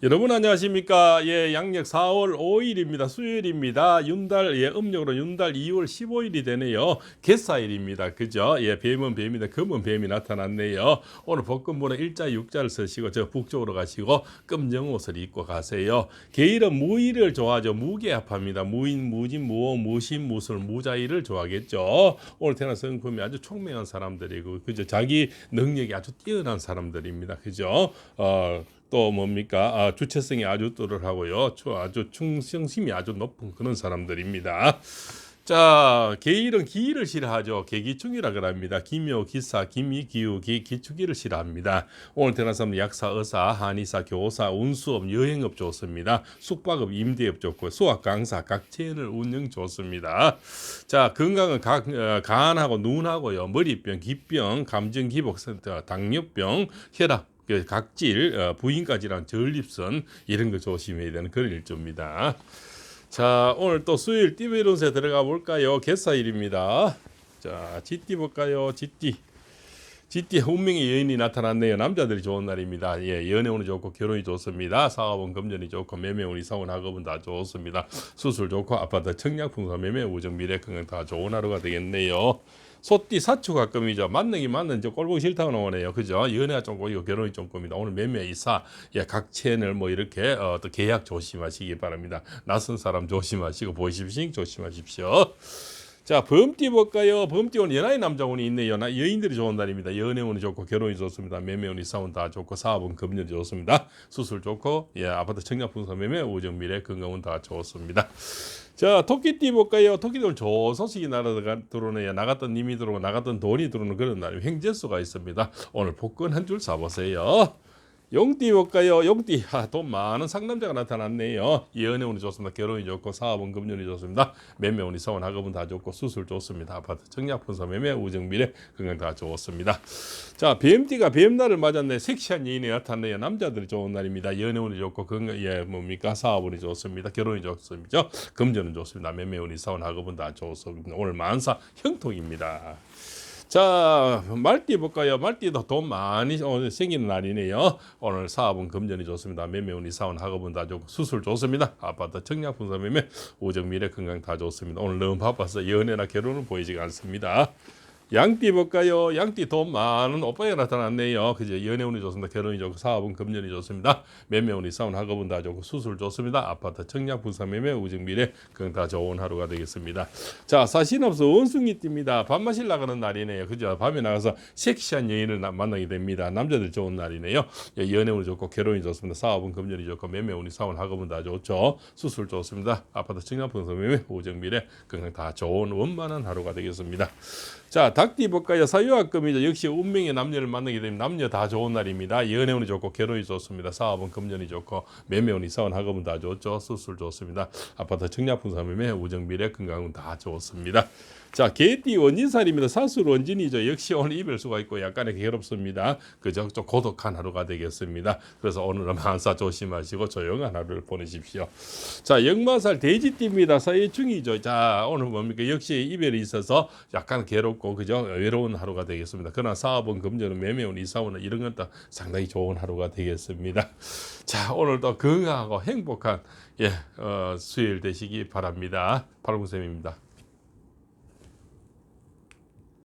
여러분 안녕하십니까? 예, 양력 4월 5일입니다. 수요일입니다. 윤달 예, 음력으로 윤달 2월 15일이 되네요. 개사일입니다. 그죠? 예, 뱀은 뱀이다. 금은 뱀이 나타났네요. 오늘 복근부는 일자 육자를 쓰시고 저 북쪽으로 가시고 금정 옷을 입고 가세요. 계일은 무의를 좋아하죠. 무계합합니다. 무인, 무진, 무호, 무신, 무술, 무자의를 좋아하겠죠. 오늘 태어난 성품이 아주 총명한 사람들이고 그죠? 자기 능력이 아주 뛰어난 사람들입니다. 그죠? 어, 또 뭡니까? 아, 주체성이 아주 뚜렷하고요. 저 아주 충성심이 아주 높은 그런 사람들입니다. 자 계일은 기일을 싫어하죠. 계기충이라 그럽니다. 기묘 기사 기미 기우 기 기축일을 싫어합니다. 오늘 태어난 사람 약사 의사 한의사 교사 운수업 여행업 좋습니다. 숙박업 임대업 좋고 수학 강사 각 채널 운영 좋습니다. 자 건강은 각, 어, 간하고 눈하고요. 머리병 기병 감정 기복 센터 당뇨병 혈압 그 각질, 어, 부인까지랑 전립선 이런 거 조심해야 되는 그런 일조입니다. 자, 오늘 또 수요일 띠베론세 들어가 볼까요? 개사일입니다. 자, 쥐띠 볼까요? 쥐띠. 쥐띠 운명의 여인이 나타났네요. 남자들이 좋은 날입니다. 예, 연애 운이 좋고 결혼이 좋습니다. 사업은 금전이 좋고 매매 운이 사원 학업은 다 좋습니다. 수술 좋고 아파트 청약 풍선 매매 우정 미래 건강 다 좋은 하루가 되겠네요. 소띠 사추 가끔이죠. 맞는 저 꼴보기 싫다고 나오네요. 그죠? 연애가 좀 꼬이고 결혼이 좀 꼬입니다. 오늘 매매 이사, 예, 각 채널 뭐 이렇게 어, 또 계약 조심하시기 바랍니다. 낯선 사람 조심하시고 보이십싱 조심하십시오. 자, 범띠 볼까요? 범띠 오늘 연하의 남자운이 있네요. 나- 여인들이 좋은 날입니다. 연애운이 좋고 결혼이 좋습니다. 매매운이 사운 다 좋고 사업은 금전이 좋습니다. 수술 좋고 예, 아파트 청약 분사 매매 우정 미래 건강은 다 좋습니다. 자, 토끼띠 볼까요? 토끼띠 오늘 좋은 소식이 날아가 들어오네요. 나갔던 님이 들어오고 나갔던 돈이 들어오는 그런 날 횡재수가 있습니다. 오늘 복권 한 줄 사보세요. 용띠 볼까요? 용띠 아, 돈 많은 상남자가 나타났네요. 연애운이 좋습니다. 결혼이 좋고 사업은 금전이 좋습니다. 매매운이 사원 학업은 다 좋고 수술 좋습니다. 아파트 청약 분사 매매 우정 미래 건강 다 좋습니다. 자 뱀띠가 뱀날을 맞았네. 섹시한 여인이 나타났네요. 남자들이 좋은 날입니다. 연애운이 좋고 건강 예 뭡니까 사업운이 좋습니다. 결혼이 좋습니다. 금전은 좋습니다. 매매운이 사원 학업은 다 좋습니다. 오늘 만사 형통입니다. 자, 말띠 볼까요? 말띠도 돈 많이 오늘 생기는 날이네요. 오늘 사업은 금전이 좋습니다. 매매운이 사원 학업은 다 좋고 수술 좋습니다. 아파트 청약 분사 매매 우정 미래 건강 다 좋습니다. 오늘 너무 바빠서 연애나 결혼은 보이지가 않습니다. 양띠 볼까요? 양띠 돈 많은 오빠가 나타났네요. 그죠? 연애운이 좋습니다. 결혼이 좋고 사업은 금전이 좋습니다. 매매운이 사원 학업은 다 좋고 수술 좋습니다. 아파트 청약 분사 매매 우정 미래 건강 다 좋은 하루가 되겠습니다. 자 사신업소 원숭이 띠입니다. 밥 마실 나가는 날이네요. 그죠? 밤에 나가서 섹시한 여인을 나- 만나게 됩니다. 남자들 좋은 날이네요. 예, 연애운이 좋고 결혼이 좋습니다. 사업은 금전이 좋고 매매운이 사원 학업은 다 좋죠. 수술 좋습니다. 아파트 청약 분사 매매 우정 미래 건강 다 좋은 원만한 하루가 되겠습니다. 자, 닭띠 볼까요? 사유학금이죠. 역시 운명의 남녀를 만나게 되면 남녀 다 좋은 날입니다. 연애운이 좋고 결혼이 좋습니다. 사업은 금전이 좋고 매매운 이 사원 학업은 다 좋죠. 수술 좋습니다. 아파트 청약분사 매매 우정 미래 건강은 다 좋습니다. 자, 개띠 원진살입니다. 사술 원진이죠. 역시 오늘 이별 수가 있고 약간의 괴롭습니다. 그저 좀 고독한 하루가 되겠습니다. 그래서 오늘은 만사 조심하시고 조용한 하루를 보내십시오. 자, 역마살 돼지띠입니다. 사회충이죠. 자, 오늘 뭡니까? 역시 이별이 있어서 약간 괴롭고 그 죠? 외로운 하루가 되겠습니다. 그러나 사업은 금전은 매매운 이사원은 이런 것도 상당히 좋은 하루가 되겠습니다. 자, 오늘도 건강하고 행복한 예, 어, 수요일 되시기 바랍니다. 발굴쌤입니다.